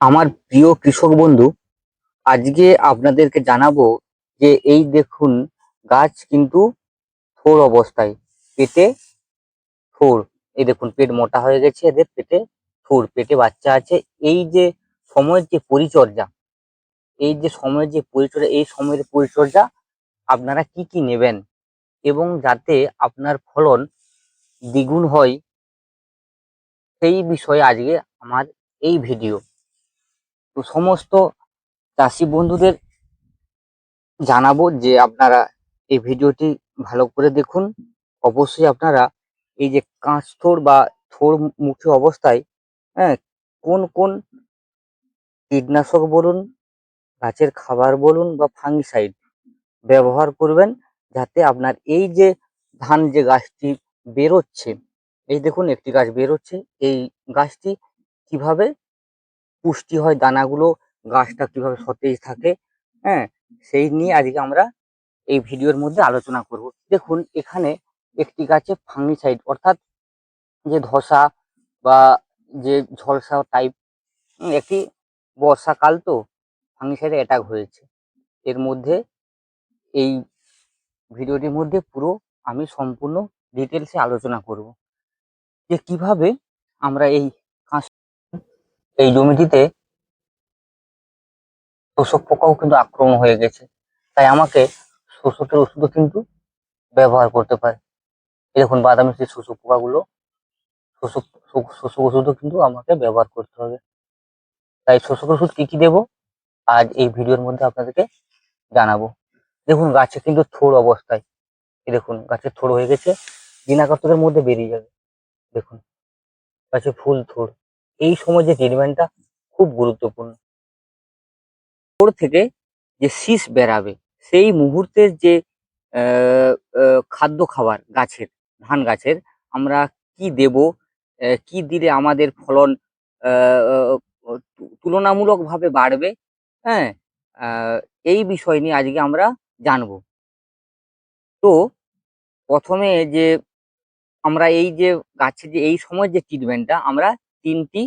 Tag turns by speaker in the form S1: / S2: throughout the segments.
S1: আমার প্রিয় কৃষক বন্ধু, আজকে আপনাদেরকে জানাব যে এই দেখুন গাছ কিন্তু থোর অবস্থায়। পেটে থোর। এই দেখুন, পেট মোটা হয়ে গেছে এদের, পেটে থোর, পেটে বাচ্চা আছে। এই যে সময়ের যে পরিচর্যা, এই যে সময়ের যে পরিচর্যা, এই সময়ের পরিচর্যা আপনারা কি কি নেবেন এবং যাতে আপনার ফলন দ্বিগুণ হয়, সেই বিষয়ে আজকে আমার এই ভিডিও। তো সমস্ত চাষি বন্ধুদের জানাব যে আপনারা এই ভিডিওটি ভালো করে দেখুন। অবশ্যই আপনারা এই যে কাঁচ থোর বা থোর মুখী অবস্থায় হ্যাঁ কোন কোন কীটনাশক বলুন, গাছের খাবার বলুন বা ফাঙ্গিসাইড ব্যবহার করবেন যাতে আপনার এই যে ধান যে গাছটি বেরোচ্ছে, এই দেখুন একটি গাছ বেরোচ্ছে, এই গাছটি কীভাবে পুষ্টি হয় দানাগুলো, গাছটা কীভাবে সতেজ থাকে হ্যাঁ? সেই নিয়ে আজকে আমরা এই ভিডিওর মধ্যে আলোচনা করব। দেখুন, এখানে একটি গাছে ফাঙ্গিসাইড, অর্থাৎ যে ধসা বা যে ঝলসা টাইপ একটি বর্ষাকাল তো ফাঙ্গিসাইডে অ্যাটাক হয়েছে। এর মধ্যে এই ভিডিওটির মধ্যে পুরো আমি সম্পূর্ণ ডিটেলসে আলোচনা করব যে কীভাবে আমরা এই এই জমিটিতে শোষক পোকাও কিন্তু আক্রমণ হয়ে গেছে। তাই আমাকে শোষকের ওষুধও কিন্তু ব্যবহার করতে পারে দেখুন বাদামি যে শোষক পোকাগুলো, শোষক শোষক ওষুধও কিন্তু আমাকে ব্যবহার করতে হবে। তাই শোষক ওষুধ কী কী দেবো, আজ এই ভিডিওর মধ্যে আপনাদেরকে জানাব। দেখুন, গাছে কিন্তু থোড় অবস্থায়। এই দেখুন, গাছে থোড় হয়ে গেছে দিনাকতকের মধ্যে বেরিয়ে যাবে। দেখুন, গাছে ফুল থোড়। এই সময় যে ট্রিটমেন্টটা খুব গুরুত্বপূর্ণ। ওর থেকে যে শীষ বেরাবে, সেই মুহূর্তের যে খাদ্য খাবার গাছের, ধান গাছের, আমরা কি দেব কি দিলে আমাদের ফলন তুলনামূলকভাবে বাড়বে হ্যাঁ এই বিষয় নিয়ে আজকে আমরা জানব। তো প্রথমে যে আমরা এই যে গাছের যে, এই সময় যে ট্রিটমেন্টটা আমরা তিনটি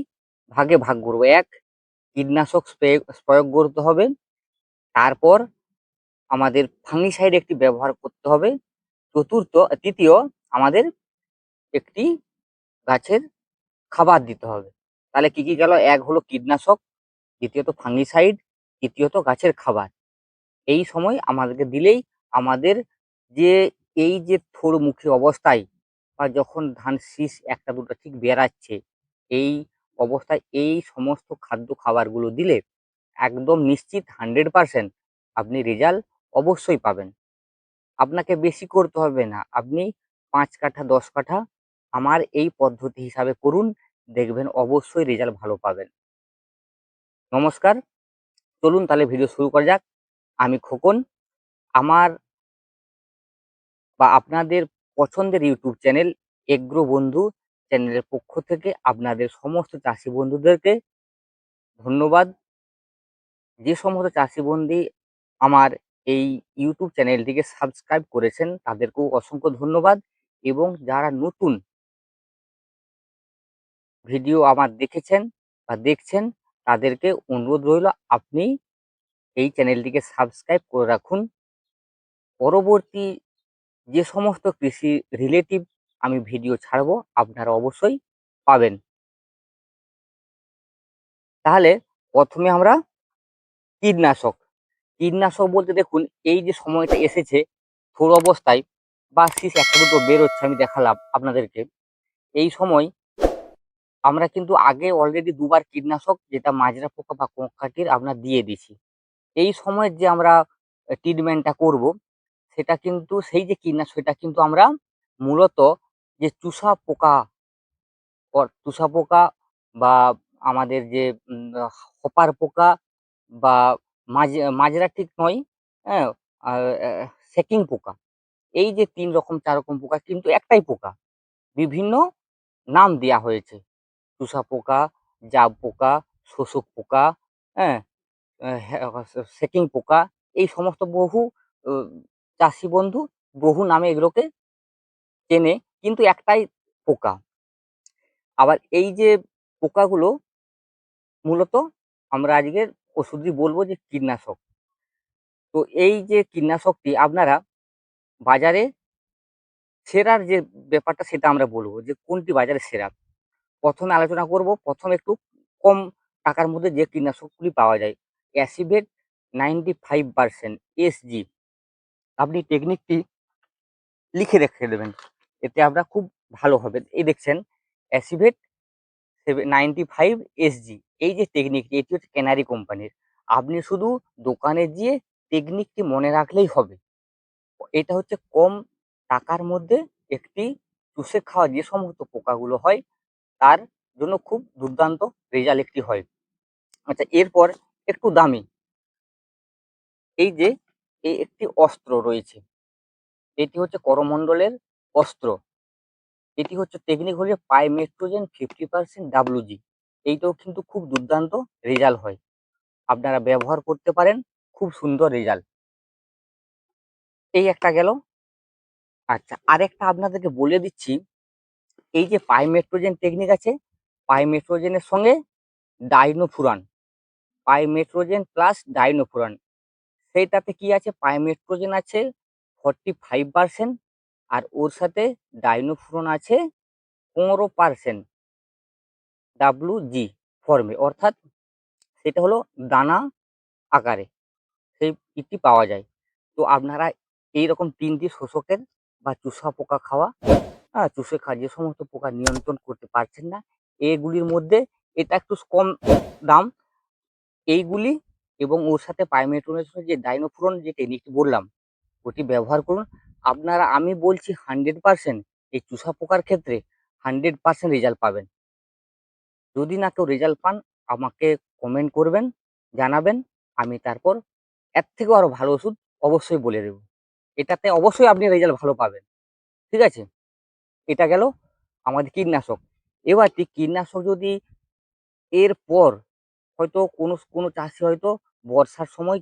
S1: ভাগে ভাগ করব। এক, কীটনাশক স্প্রে প্রয়োগ করতে হবে। তারপর আমাদের ফাঙ্গিসাইড একটি ব্যবহার করতে হবে। চতুর্থ, তৃতীয়, আমাদের একটি গাছের খাবার দিতে হবে। তাহলে কি কি গেল? এক হলো কীটনাশক, দ্বিতীয়ত ফাঙ্গিসাইড তৃতীয়ত গাছের খাবার। এই সময় আমাদেরকে দিলেই আমাদের যে, এই যে থোড়মুখী অবস্থায় বা যখন ধান শীষ একটা দুটো ঠিক বেরাচ্ছে এই অবস্থায় এই সমস্ত খাদ্য খাবারগুলো দিলে একদম নিশ্চিত হান্ড্রেড পার্সেন্ট আপনি রেজাল্ট অবশ্যই পাবেন। আপনাকে বেশি করতে হবে না। আপনি পাঁচ কাঠা, দশ কাঠা আমার এই পদ্ধতি হিসাবে করুন, দেখবেন অবশ্যই রেজাল্ট ভালো পাবেন। নমস্কার। চলুন তাহলে ভিডিও শুরু করা যাক। আমি খোকন। আমার বা আপনাদের পছন্দের ইউটিউব চ্যানেল এগ্রো বন্ধু চ্যানেলের পক্ষ থেকে আপনাদের সমস্ত চাষি বন্ধুদেরকে ধন্যবাদ। যে সমস্ত চাষি বন্ধু আমার এই ইউটিউব চ্যানেলটিকে সাবস্ক্রাইব করেছেন, তাদেরকেও অসংখ্য ধন্যবাদ এবং যারা নতুন ভিডিও আমার দেখেছেন বা দেখছেন, তাদেরকে অনুরোধ রইল আপনি এই চ্যানেলটিকে সাবস্ক্রাইব করে রাখুন। পরবর্তী যে সমস্ত কৃষি রিলেটিভ আমি ভিডিও ছাড়বো, আপনারা অবশ্যই পাবেন। তাহলে প্রথমে আমরা কীটনাশক। কীটনাশক বলতে দেখুন, এই যে সময়টা এসেছে, থোর অবস্থায় বা শীষ একটা দুটো বেরোচ্ছে আমি দেখালাম আপনাদেরকে। এই সময় আমরা কিন্তু আগে অলরেডি দুবার কীটনাশক, যেটা মাজরা পোকা বা কোঁকাটির আমরা দিয়ে দিছি এই সময়ের যে আমরা ট্রিটমেন্টটা করব, সেটা কিন্তু, সেই যে কীটনাশক, সেটা কিন্তু আমরা মূলত যে চুষা পোকা চুষা পোকা বা আমাদের যে হপার পোকা বা মাঝ মাজরা ঠিক নয় হ্যাঁ সেকিং পোকা। এই যে তিন রকম, চার রকম পোকা কিন্তু একটাই পোকা। বিভিন্ন নাম দেয়া হয়েছে। চুষা পোকা, জাব পোকা, শোষক পোকা হ্যাঁ সেকিং পোকা, এই সমস্ত বহু চাষি বন্ধু বহু নামে এগুলোকে চেনে। কিন্তু একটাই পোকা। আবার এই যে পোকাগুলো, মূলত আমরা আজকে ওষুধই বলব যে কীটনাশক। তো এই যে কীটনাশকটি আপনারা বাজারে সেরার যে ব্যাপারটা সেটা আমরা বলব যে কোনটি বাজারে সেরা। প্রথমে আলোচনা করব, প্রথম একটু কম টাকার মধ্যে যে কীটনাশকগুলি পাওয়া যায়। অ্যাসিভেট নাইনটি ফাইভ পার্সেন্ট, এসজি। আপনি টেকনিকটি লিখে রেখে দেবেন। এতে আপনার খুব ভালো হবে। এই দেখছেন অ্যাসিভেট নাইনটি ফাইভ এসজি এই যে টেকনিকটি এটি হচ্ছে ক্যানারি কোম্পানির আপনি শুধু দোকানে গিয়ে টেকনিকটি মনে রাখলেই হবে। এটা হচ্ছে কম টাকার মধ্যে একটি চুষে খাওয়া যে সমস্ত পোকাগুলো হয়, তার জন্য খুব দুর্দান্ত রেজাল্ট একটি হয়। আচ্ছা এরপর একটু দামি। এই যে, এই একটি অস্ত্র রয়েছে। এটি হচ্ছে করমণ্ডলের অস্ত্র। এটি হচ্ছে টেকনিক হচ্ছে পাইমেট্রোজেন ফিফটি পার্সেন্ট ডাব্লুজি এইটাও কিন্তু খুব দুর্দান্ত রেজাল্ট হয়। আপনারা ব্যবহার করতে পারেন, খুব সুন্দর রেজাল্ট এই একটা গেল। আচ্ছা আরেকটা আপনাদেরকে বলে দিচ্ছি, এই যে পাইমেট্রোজেন টেকনিক আছে, পাইমেট্রোজেনের সঙ্গে ডাইনোফুরান, পাইমেট্রোজেন প্লাস ডাইনোফুরান, সেইটাতে কি আছে, পাইমেট্রোজেন আছে ফর্টি ফাইভ পার্সেন্ট আর ওর সাথে ডাইনোফুরন আছে পনেরো পার্সেন্ট ডাব্লু জি ফর্মে। অর্থাৎ সেটা হলো দানা আকারে সেই ইটি পাওয়া যায়। তো আপনারা এই রকম তিনটি শোষকের বা চুষা পোকা খাওয়া হ্যাঁ চুষে খাওয়া যে সমস্ত পোকা নিয়ন্ত্রণ করতে পারছেন না, এগুলির মধ্যে এটা একটু কম দাম। এইগুলি এবং ওর সাথে পাইমেট্রোনের যে ডাইনোফুরন যে টেকনিকটি বললাম, ওটি ব্যবহার করুন। আপনারা, আমি বলছি হান্ড্রেড পার্সেন্ট এই চুষা পোকার ক্ষেত্রে হান্ড্রেড পার্সেন্ট রেজাল্ট পাবেন। যদি না কেউ রেজাল্ট পান, আমাকে কমেন্ট করবেন, জানাবেন, আমি তারপর এর থেকেও আরও ভালো ওষুধ অবশ্যই বলে দেব। এটাতে অবশ্যই আপনি রেজাল্ট ভালো পাবেন। ঠিক আছে? এটা গেল আমাদের কীটনাশক। এবার কীটনাশক যদি এর পর হয়তো কোনো কোনো চাষি হয়তো বর্ষার সময়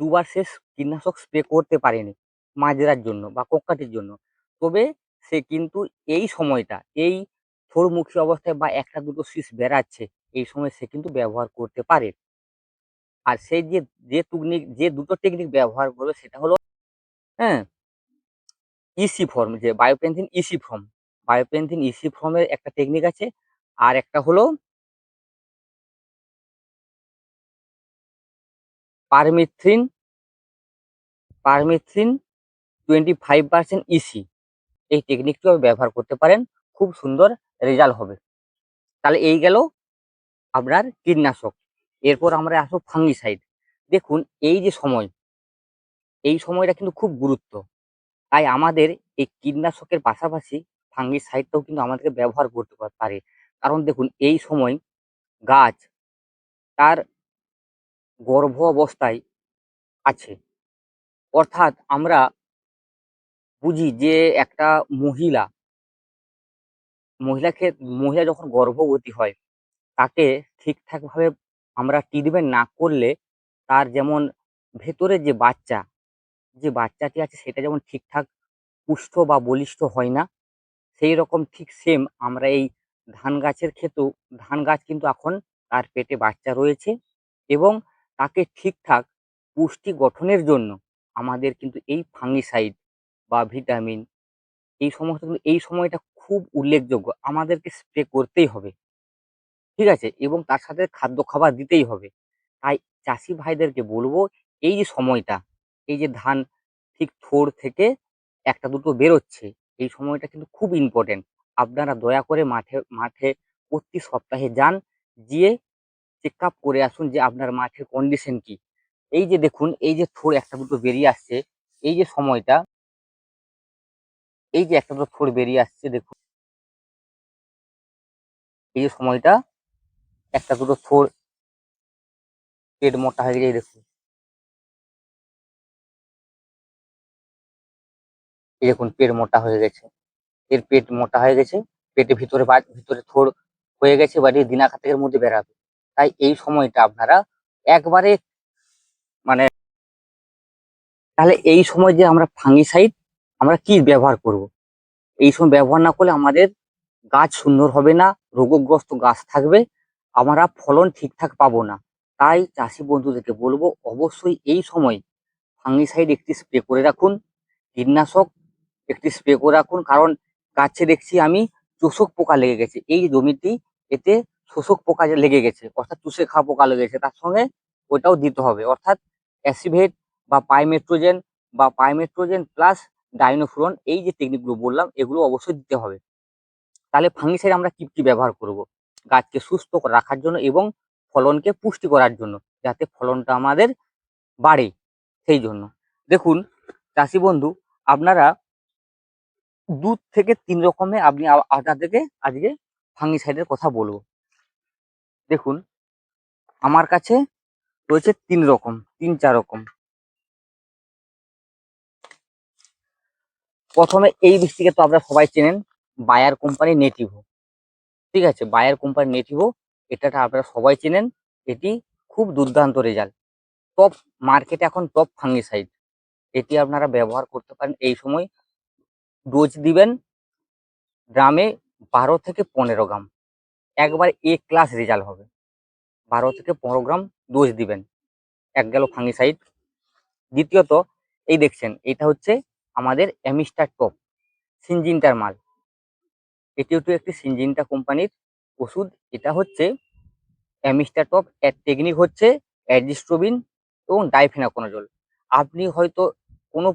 S1: দুবার শেষ কীটনাশক স্প্রে করতে পারেনি। মাজরার জন্য বা কোক্কাটির জন্য। তবে সে কিন্তু এই সময়টা, এই থোড়মুখী অবস্থায় বা একটা দুটো শীষ বেড়াচ্ছে, এই সময় সে কিন্তু ব্যবহার করতে পারে। আর সেই যে যে টেকনিক যে দুটো টেকনিক ব্যবহার করবে সেটা হলো হ্যাঁ? ইসি ফর্ম যে bifenthrin EC form bifenthrin EC ফর্মের একটা টেকনিক আছে। আর একটা হলো permethrin permethrin twenty five percent EC এই টেকনিকটিও ব্যবহার করতে পারেন, খুব সুন্দর রেজাল্ট হবে। তাহলে এই গেল আপনার কীটনাশক। এরপর আমরা আসব ফাঙ্গিসাইড দেখুন, এই যে সময়, এই সময়টা কিন্তু খুব গুরুত্ব। তাই আমাদের এই কীটনাশকের পাশাপাশি ফাঙ্গিসাইডটাও কিন্তু আমাদেরকে ব্যবহার করতে পারে। কারণ দেখুন, এই সময় গাছ তার গর্ভ অবস্থায় আছে। অর্থাৎ আমরা বুঝি যে একটা মহিলা মহিলাকে, মহিলা যখন গর্ভবতী হয়, তাকে ঠিকঠাকভাবে আমরা ট্রিটমেন্ট না করলে তার যেমন ভেতরে যে বাচ্চা, যে বাচ্চাটি আছে সেটা যেমন ঠিকঠাক পুষ্ট বা বলিষ্ঠ হয় না, সেই রকম ঠিক সেম আমরা এই ধান গাছের ক্ষেত্রেও ধান গাছ কিন্তু এখন তার পেটে বাচ্চা রয়েছে এবং তাকে ঠিকঠাক পুষ্টি গঠনের জন্য আমাদের কিন্তু এই ফাঙ্গিসাইড বা ভিটামিন, এই সমস্ত কিন্তু এই সময়টা খুব উল্লেখযোগ্য। আমাদেরকে স্প্রে করতেই হবে। ঠিক আছে? এবং তার সাথে খাদ্য খাবার দিতেই হবে। তাই চাষি ভাইদেরকে বলব, এই যে সময়টা, এই যে ধান ঠিক থোড় থেকে একটা দুটো বেরোচ্ছে, এই সময়টা কিন্তু খুব ইম্পর্টেন্ট আপনারা দয়া করে মাঠে মাঠে প্রতি সপ্তাহে যান, গিয়ে চেক আপ করে আসুন যে আপনার মাঠের কন্ডিশন কি। এই যে দেখুন, এই যে থোড় একটা দুটো বেরিয়ে আসছে, এই যে সময়টা এই যে একটা থোড় বেরিয়ে আসছে, দেখুন। এই যে সময়টা, একটা দুটো থোড় পেট মোটা হয়ে গেছে দেখুন। এই দেখুন, পেট মোটা হয়ে গেছে। এর পেট মোটা হয়ে গেছে পেটে ভিতরে বা, ভিতরে থোড় হয়ে গেছে, বাড়ি দিনা খাতেকের মধ্যে বেরাবে তাই এই সময়টা আপনারা একবারে মানে তাহলে এই সময় যে আমরা ফাঙ্গিসাইড আমরা কি ব্যবহার করব? এই সময় ব্যবহার না করলে আমাদের গাছ সুন্দর হবে না, রোগগ্রস্ত গাছ থাকবে, আমরা ফলন ঠিকঠাক পাবো না। তাই চাষি বন্ধুদেরকে বলব, অবশ্যই এই সময় ফাঙ্গিসাইড একটি স্প্রে করে রাখুন, কীটনাশক একটি স্প্রে করে রাখুন, কারণ গাছে দেখছি আমি চোষক পোকা লেগে গেছে। এই জমিটি, এতে শোষক পোকা লেগে গেছে, অর্থাৎ চুষে খাওয়া পোকা লেগে গেছে, তার সঙ্গে ওটাও দিতে হবে। অর্থাৎ অ্যাসিভেট বা পাইমেট্রোজেন বা পাইমেট্রোজেন প্লাস ডাইনোফ্রন, এই যে টেকনিকগুলো বললাম, এগুলো অবশ্যই দিতে হবে। তাহলে ফাঙ্গিসাইড আমরা কি কি ব্যবহার করব? গাছকে সুস্থ রাখার জন্য এবং ফলনকে পুষ্টি করার জন্য, যাতে ফলনটা আমাদের বাড়ে সেই জন্য। দেখুন, চাষি বন্ধু, আপনারা দু থেকে তিন রকমে আপনি আপনাদেরকে আজকে ফাঙ্গিসাইডের কথা বলব। দেখুন, আমার কাছে রয়েছে তিন রকম, তিন, চার রকম। প্রথমে এই বৃষ্টিকে তো আপনারা সবাই চেনেন বায়ার কোম্পানি নেটিভো ঠিক আছে? বায়ার কোম্পানি নেটিভো এটাটা আপনারা সবাই চেনেন। এটি খুব দুর্দান্ত রেজাল্ট টপ মার্কেটে এখন টপ ফাঙ্গিসাইড এটি আপনারা ব্যবহার করতে পারেন এই সময়। ডোজ দিবেন গ্রামে বারো থেকে পনেরো গ্রাম। একবার এ ক্লাস রেজাল্ট হবে। বারো থেকে পনেরো গ্রাম ডোজ দিবেন। এক গেল ফাঙ্গিসাইড দ্বিতীয়ত, এই দেখছেন, এটা হচ্ছে আমাদের অ্যামিস্টার টপ, সিনজিনটার মাল। এটি হচ্ছে একটি সিনজিনটা কোম্পানির ওষুধ। এটা হচ্ছে অ্যামিস্টার টপ, এর টেকনিক হচ্ছে অ্যাডিস্ট্রোবিন এবং ডাইফেনাকোনাজল। আপনি হয়তো কোনো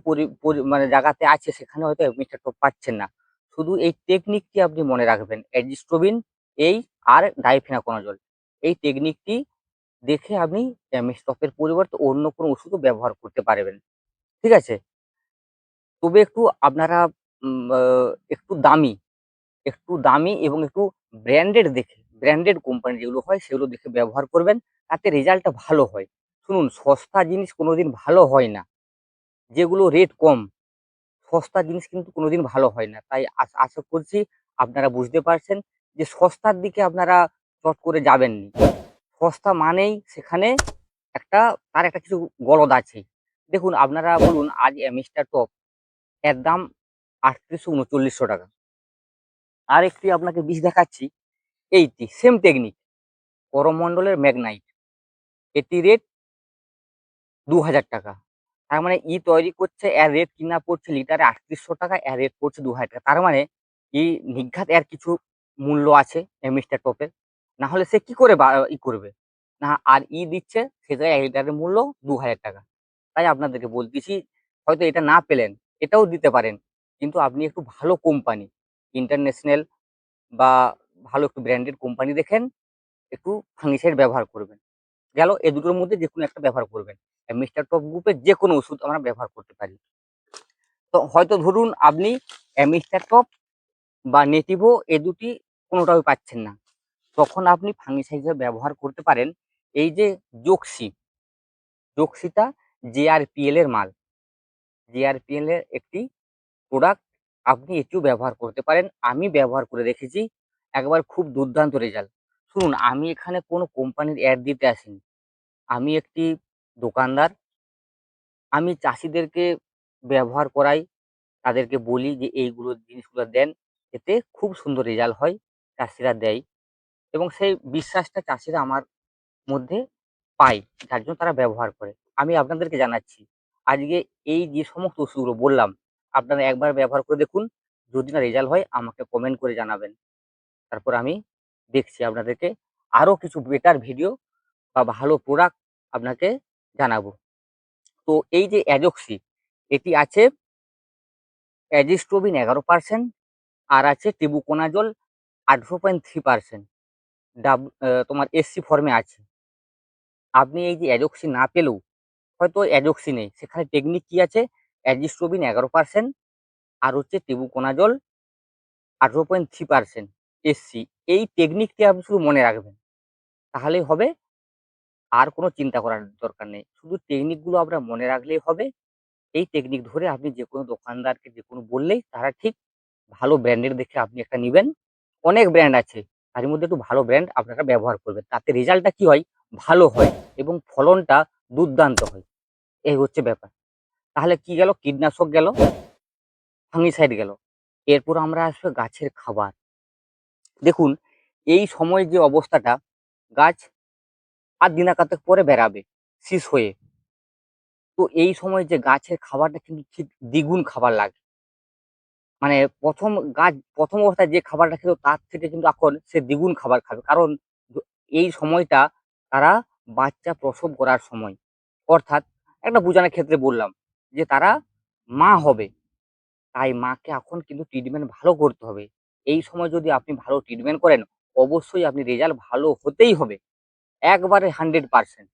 S1: মানে জায়গাতে আছে, সেখানে হয়তো অ্যামিস্টার টপ পাচ্ছেন না। শুধু এই টেকনিকটি আপনি মনে রাখবেন অ্যাডিস্ট্রোবিন এই আর ডাইফেনাকোনাজল। এই টেকনিকটি দেখে আপনি অ্যামিস্টপের পরিবর্তে অন্য কোনো ওষুধও ব্যবহার করতে পারবেন। ঠিক আছে? তবে একটু আপনারা একটু দামি একটু দামি এবং একটু ব্র্যান্ডেড দেখে ব্র্যান্ডেড কোম্পানি যেগুলো হয় সেগুলো দেখে ব্যবহার করবেন, তাতে রেজাল্টটা ভালো হয়। শুনুন, সস্তা জিনিস কোনোদিন ভালো হয় না। যেগুলো রেট কম, সস্তা জিনিস কিন্তু কোনোদিন ভালো হয় না। তাই আশ- করছি আপনারা বুঝতে পারছেন যে সস্তার দিকে আপনারা চট করে যাবেননি। সস্তা মানেই সেখানে একটা, তার একটা কিছু গলদ আছে। দেখুন, আপনারা বলুন, আজ মিস্টার টপ এর দাম আটত্রিশশো উনচল্লিশশো টাকা। আর একটি আপনাকে বিষ দেখাচ্ছি, এইটি সেম টেকনিক করমণ্ডলের ম্যাগনাইট। এটি রেট দু হাজার টাকা। তার মানে ই তৈরি করছে, এর রেট কিনা পড়ছে লিটারে আটত্রিশশো টাকা, এর রেট পড়ছে দু হাজার টাকা। তার মানে ই নিঘাত এর কিছু মূল্য আছে মিস্টার টপের না হলে সে কি করে ই করবে? না, আর ই দিচ্ছে সেটা এক লিটারের মূল্য দু হাজার টাকা। তাই আপনাদেরকে বলতেছি, হয়তো এটা না পেলেন এটাও দিতে পারেন। কিন্তু আপনি একটু ভালো কোম্পানি ইন্টারন্যাশনাল বা ভালো একটু ব্র্যান্ডেড কোম্পানি দেখেন, একটু ফাঙ্গিসাইড ব্যবহার করবেন। গেল, এ দুটোর মধ্যে যে কোনো একটা ব্যবহার করবেন। মিস্টার টপ গ্রুপের যে কোনো ওষুধ আমরা ব্যবহার করতে পারি। তো হয়তো ধরুন আপনি মিস্টার টপ বা নেটিভো এ দুটি কোনোটাই পাচ্ছেন না। তখন আপনি ফাঙ্গিসাইড ব্যবহার করতে পারেন। এই যে জোক্সি জোক্সিটা জেআরপিএল এর মাল। জেআরপিএল এর একটি প্রোডাক্ট আপনি এটিও ব্যবহার করতে পারেন। আমি ব্যবহার করে দেখেছি, একবার খুব দুর্দান্ত রেজাল্ট শুনুন, আমি এখানে কোনো কোম্পানির অ্যাড দিতে আসিনি। আমি একটি দোকানদার। আমি চাষিদেরকে ব্যবহার করাই, তাদেরকে বলি যে, এইগুলো জিনিসগুলো দেন, এতে খুব সুন্দর রেজাল্ট হয়, চাষিরা দেয়। এবং সেই বিশ্বাসটা চাষিরা আমার মধ্যে পায়, যার জন্য তারা ব্যবহার করে। আমি আপনাদেরকে জানাচ্ছি। আজকে এই যে সমস্ত ওষুধগুলো বললাম, আপনারা একবার ব্যবহার করে দেখুন। যদি না রেজাল্ট হয়, আমাকে কমেন্ট করে জানাবেন। তারপর আমি দেখছি আপনাদেরকে আরও কিছু বেটার ভিডিও বা ভালো প্রোডাক্ট আপনাকে জানাব। তো এই যে অ্যাজক্সি এটি আছে অ্যাজিস্ট্রোবিন এগারো পার্সেন্ট আর আছে টেবুকোনাজল আঠেরো পয়েন্ট থ্রি পার্সেন্ট ডাব তোমার এসসি ফর্মে আছে। আপনি এই যে অ্যাজক্সি না পেলেও হয়তো অ্যাজক্সি নেই। সেখানে টেকনিক কি আছে? অ্যাজিস্ট্রোবিন এগারো পার্সেন্ট আর হচ্ছে টেবুকোনাজল আঠেরো পয়েন্ট থ্রি পার্সেন্ট এসসি এই টেকনিকটি আপনি শুধু মনে রাখবেন। তাহলেই হবে। আর কোনো চিন্তা করার দরকার নেই। শুধু টেকনিকগুলো আপনার মনে রাখলেই হবে। এই টেকনিক ধরে আপনি যে কোনো দোকানদারকে যে কোনো বললেই তারা ঠিক ভালো ব্র্যান্ডের দেখে আপনি একটা নেবেন। অনেক ব্র্যান্ড আছে। তার মধ্যে একটু ভালো ব্র্যান্ড আপনারা ব্যবহার করবেন। তাতে রেজাল্টটা কি হয়? ভালো হয়। এবং ফলনটা দুর্দান্ত হয়। এই হচ্ছে ব্যাপার। তাহলে কি গেল? কীটনাশক গেল? ফাঙ্গিসাইড গেল। এরপর আমরা আসবে গাছের খাবার। দেখুন, এই সময় যে অবস্থাটা, গাছ আর দিনাকাতেক পরে বেরাবে শীষ হয়ে। তো এই সময় যে গাছের খাবারটা কিন্তু ঠিক দ্বিগুণ খাবার লাগে। মানে প্রথম গাছ, প্রথম অবস্থায় যে খাবারটা খেত তার থেকে কিন্তু এখন সে দ্বিগুণ খাবার খাবে। কারণ এই সময়টা তারা বাচ্চা প্রসব করার সময়। অর্থাৎ একটা বোঝানোর ক্ষেত্রে বললাম যে তারা মা হবে। তাই মাকে এখন কিন্তু ট্রিটমেন্ট ভালো করতে হবে। এই সময় যদি আপনি ভালো ট্রিটমেন্ট করেন, অবশ্যই আপনি রেজাল্ট ভালো হতেই হবে। একবারে হান্ড্রেড পার্সেন্ট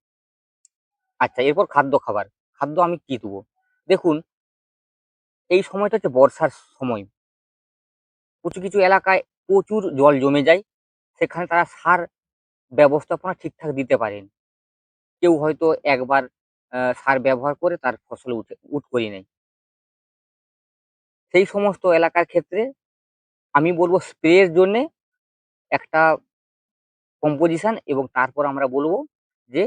S1: আচ্ছা এরপর খাদ্য খাবার। খাদ্য আমি কি দেবো? দেখুন, এই সময়টা হচ্ছে বর্ষার সময়। কিছু কিছু এলাকায় প্রচুর জল জমে যায়। সেখানে তারা সার ব্যবস্থাপনা ঠিকঠাক দিতে পারেন। কেউ হয়তো একবার সার ব্যবহার করে তার ফসল উঠে উঠ করিয়ে নেয় সেই সমস্ত এলাকার ক্ষেত্রে আমি বলব স্প্রের জন্যে একটা কম্পোজিশন এবং তারপর আমরা বলব যে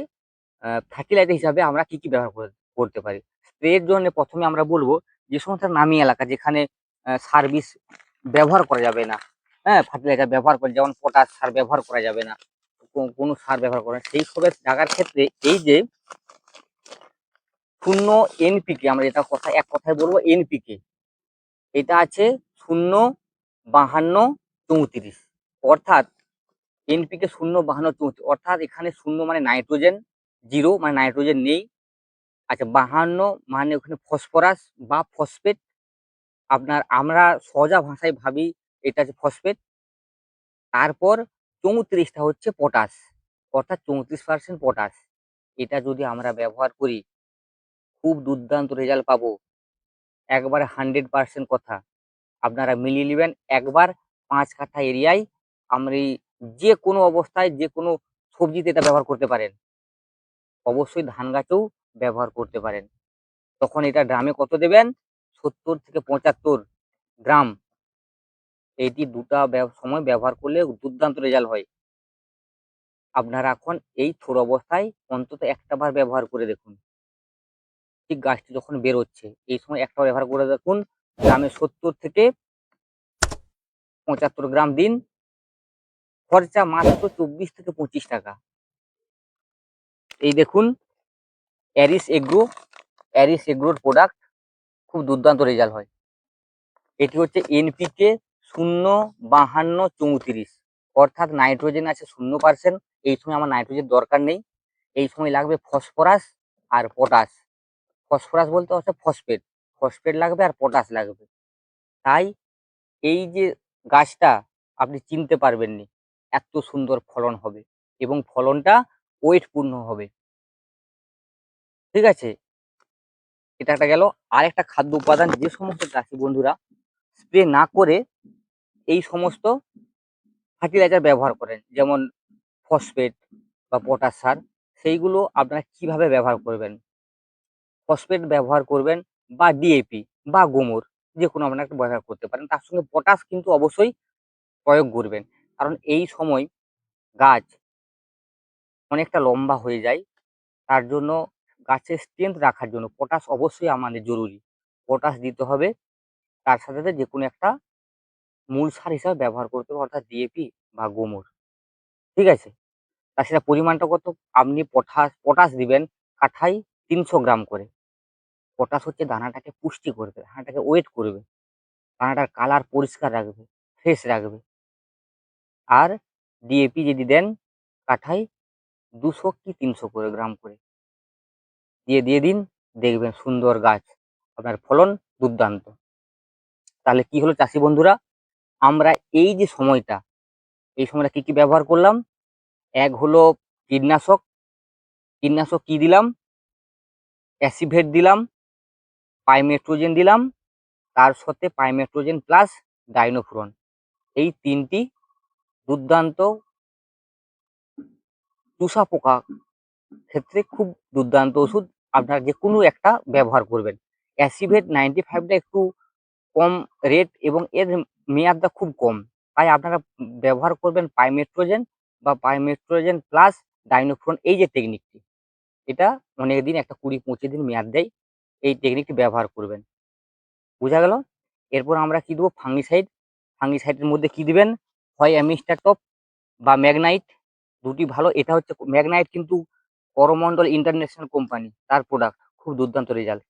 S1: ফার্টিলাইজার হিসাবে আমরা কি কি ব্যবহার করে- করতে পারি। স্প্রের জন্য প্রথমে আমরা বলব যে, সমস্ত নামি এলাকা যেখানে সার বিষ ব্যবহার করা যাবে না হ্যাঁ ফার্টিলাইজার ব্যবহার করে, যেমন পটাশ সার ব্যবহার করা যাবে না। কোনো সার ব্যবহার করা সেই সবের জায়গার ক্ষেত্রে এই যে শূন্য এনপিকে আমরা যেটা কথা, এক কথায় বলব এনপিকে এটা আছে শূন্য বাহান্ন চৌত্রিশ। অর্থাৎ এনপিকে শূন্য বাহান্ন চৌত্রিশ, অর্থাৎ এখানে শূন্য মানে নাইট্রোজেন, জিরো মানে নাইট্রোজেন নেই। আচ্ছা বাহান্ন মানে ওখানে ফসফরাস বা ফসফেট। আপনার, আমরা সহজা ভাষায় ভাবি এটা হচ্ছে ফসফেট। তারপর চৌত্রিশটা হচ্ছে পটাশ অর্থাৎ চৌত্রিশ পার্সেন্ট পটাশ এটা যদি আমরা ব্যবহার করি, খুব দুর্দান্ত রেজাল্ট পাবো। একবারে হান্ড্রেড পার্সেন্ট কথা। আপনারা মিলিয়ে নেবেন, একবার পাঁচ কাঠা এরিয়ায় আপনি যে কোনো অবস্থায় যে কোনো সবজিতে এটা ব্যবহার করতে পারেন। অবশ্যই ধান গাছেও ব্যবহার করতে পারেন। তখন এটা ড্রামে কত দেবেন? সত্তর থেকে পঁচাত্তর গ্রাম। এইটি দুটা সময় ব্যবহার করলে দুর্দান্ত রেজাল্ট হয়। আপনারা এখন এই থোর অবস্থায় অন্তত একটা বার ব্যবহার করে দেখুন। ঠিক গাছটি যখন বেরোচ্ছে, এই সময় একটা ব্যবহার করে দেখুন, গ্রামে সত্তর থেকে পঁচাত্তর গ্রাম দিন, খরচা মাত্র চব্বিশ থেকে পঁচিশ টাকা। এই দেখুন অ্যারিস এগ্রো অ্যারিস এগ্রোর প্রোডাক্ট খুব দুর্দান্ত রেজাল্ট হয়। এটি হচ্ছে এনপিকে শূন্য বাহান্ন চৌত্রিশ। অর্থাৎ নাইট্রোজেন আছে শূন্য পার্সেন্ট এই সময় আমার নাইট্রোজেন দরকার নেই। এই সময় লাগবে ফসফরাস আর পটাশ। ফসফরাস বলতে হচ্ছে ফসফেট। ফসফেট লাগবে আর পটাশ লাগবে। তাই এই যে গাছটা আপনি চিনতে পারবেন নি এত সুন্দর ফলন হবে এবং ফলনটা ওয়েটপূর্ণ হবে। ঠিক আছে? এটা একটা গেল। আর একটা খাদ্য উপাদান যে সমস্ত চাষি বন্ধুরা স্প্রে না করে এই সমস্ত ফার্টিলাইজার ব্যবহার করেন, যেমন ফসফেট বা পটাশ সার, সেইগুলো আপনারা কীভাবে ব্যবহার করবেন? ফসফেট ব্যবহার করবেন বা ডিএপি বা গোমর যে কোনো আপনারা একটা ব্যবহার করতে পারেন। তার সঙ্গে পটাশ কিন্তু অবশ্যই প্রয়োগ করবেন। কারণ এই সময় গাছ অনেকটা লম্বা হয়ে যায়, তার জন্য গাছের স্ট্রেংথ রাখার জন্য পটাশ অবশ্যই আমাদের জরুরি। পটাশ দিতে হবে, তার সাথে সাথে যে কোনো একটা মূল সার হিসাবে ব্যবহার করতে হবে, অর্থাৎ ডিএপি বা গোমর। ঠিক আছে? তা সেটা পরিমাণটা কত? আপনি পটাশ পটাশ দিবেন কাঠায় তিনশো গ্রাম করে। পটাশ হচ্ছে দানাটাকে পুষ্টি করবে, দানাটাকে ওয়েট করবে। দানাটার কালার পরিষ্কার রাখবে ফ্রেশ রাখবে। আর ডিএপি যদি দেন কাঠায় দুশো কি তিনশো করে গ্রাম করে। দিয়ে দিয়ে দিন, দেখবেন সুন্দর গাছ। আপনার ফলন দুর্দান্ত। তাহলে কি হলো চাষি বন্ধুরা? আমরা এই যে সময়টা, এই সময়টা কি কি ব্যবহার করলাম? এক হলো কীটনাশক। কীটনাশক কি দিলাম? অ্যাসিভেট দিলাম, পাইমেট্রোজেন দিলাম, তার সাথে পাইমেট্রোজেন প্লাস ডাইনোফ্রন। এই তিনটি দুর্দান্ত চুষা পোকা ক্ষেত্রে খুব দুর্দান্ত ওষুধ। আপনারা যে কোনো একটা ব্যবহার করবেন। অ্যাসিভেট নাইনটি ফাইভটা একটু কম রেট এবং এর মেয়াদটা খুব কম। তাই আপনারা ব্যবহার করবেন পাইমেট্রোজেন বা পাইমেট্রোজেন প্লাস ডাইনোফ্রন এই যে টেকনিকটি এটা অনেক দিন একটা কুড়ি পঁচিশ দিন মেয়াদ দেয় এই টেকনিকটি ব্যবহার করবেন। বোঝা গেল? এরপর আমরা কি দেবো? ফাঙ্গিসাইড ফাঙ্গিসাইডের মধ্যে কি দিবেন? হয় অ্যামিস্টাটপ বা ম্যাগনাইট দুটি ভালো, এটা হচ্ছে ম্যাগনাইট কিন্তু করমন্ডল ইন্টারন্যাশনাল কোম্পানি তার প্রোডাক্ট খুব দুর্দান্ত রেজাল্ট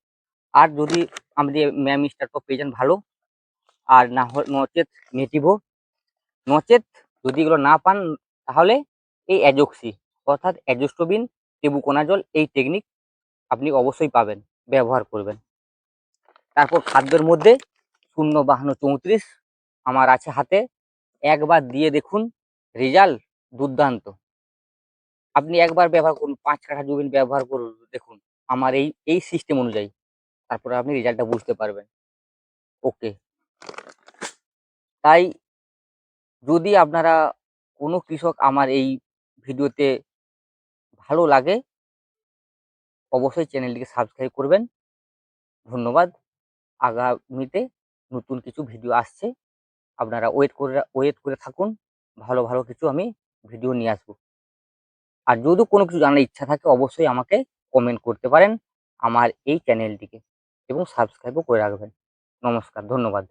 S1: আর যদি আপনি ম্যাম স্টার টপ পেয়ে যান ভালো, আর না নচেত নেটিভো নচেত যদি এগুলো না পান, তাহলে এই অ্যাজোক্সি অর্থাৎ অ্যাজোস্টোবিন টেবুকোনাজল এই টেকনিক আপনি অবশ্যই পাবেন, ব্যবহার করবেন। তারপর খাদ্যের মধ্যে শূন্য বাহান্ন চৌত্রিশ আমার আছে হাতে। একবার দিয়ে দেখুন, রেজাল্ট দুর্দান্ত। আপনি একবার ব্যবহার করুন, পাঁচ কাঠা জমিন ব্যবহার করুন, দেখুন, আমার এই এই সিস্টেম অনুযায়ী। তারপরে আপনি রেজাল্টটা বুঝতে পারবেন। ওকে তাই যদি আপনারা কোনো কৃষক আমার এই ভিডিওতে ভালো লাগে, অবশ্যই চ্যানেলটিকে সাবস্ক্রাইব করবেন। ধন্যবাদ। আগামীতে নতুন কিছু ভিডিও আসছে, আপনারা ওয়েট করে ওয়েট করে থাকুন। ভালো ভালো কিছু আমি ভিডিও নিয়ে আসব। আর যদি কোনো কিছু জানার ইচ্ছা থাকে, অবশ্যই আমাকে কমেন্ট করতে পারেন আমার এই চ্যানেলটিকে। এবং সাবস্ক্রাইবও করে রাখবেন। নমস্কার ধন্যবাদ।